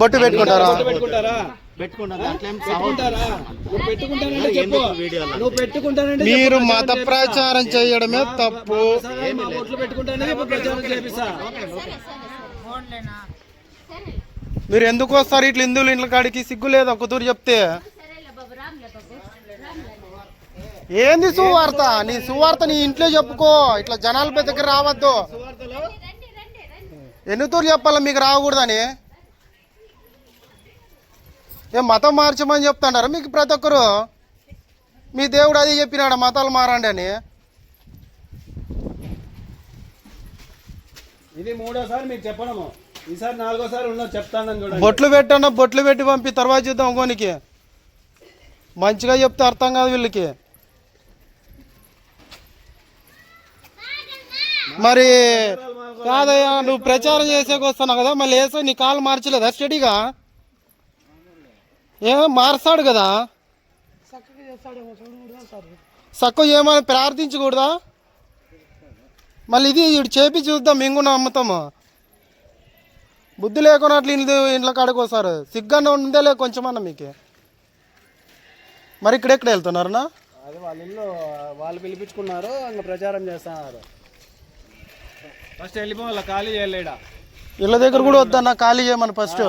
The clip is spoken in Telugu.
బొట్టు పెట్టుకుంటారా? మీరు మత ప్రచారం చేయడమే తప్పు. మీరు ఎందుకు వస్తారు ఇట్లా హిందువులు ఇంట్లో కాడికి? సిగ్గు లేదు ఒక తూరు చెప్తే. ఏంది సువార్త? నీ సువార్త నీ ఇంట్లో చెప్పుకో. ఇట్లా జనాల దగ్గర రావద్దు. ఎన్ని తూర్లు చెప్పాలా మీకు రాకూడదని? ఏం మతం మార్చమని చెప్తాడారా. మీకు ప్రతి ఒక్కరు మీ దేవుడు అది చెప్పినాడు మతాలు మారండి అని? ఇది మూడోసారి మీకు చెప్పడము. ఈసారి నాలుగోసారి ఉన్నది చెప్తానని చూడండి. బొట్లు పెట్టన్న బొట్లు పెట్టి పంపి తర్వాత చూద్దాం ఇంకోనికి. మంచిగా చెప్తే అర్థం కాదు వీళ్ళకి. మరి కాదయ్యా నువ్వు ప్రచారం చేసేకి వస్తున్నావు కదా మళ్ళీ వేసా నీ కాలు మార్చలేదా? స్టడీగా? ఏం మార్చాడు కదా. సక్కు ఏమని ప్రార్థించకూడదా? మళ్ళీ ఇది ఇటు చేపి చూద్దాం మేము కూడా నమ్ముతాము. బుద్ధి లేకుండా అట్లా ఇంట్లో ఇంట్లో కాడకు వస్తారు. సిగ్గన్న ఉందే లే కొంచెమన్నా మీకు. మరి ఇక్కడెక్కడ వెళ్తున్నారనా అది వాళ్ళ ఇల్లు వాళ్ళు పిలిపించుకున్నారు ఇంకా ప్రచారం చేస్తున్నారు. ఫస్ట్ వెళ్ళిపోవాలి ఖాళీ చేయలేడా? ఇళ్ళ దగ్గర కూడా వద్దన్నా ఖాళీ చేయమని ఫస్ట్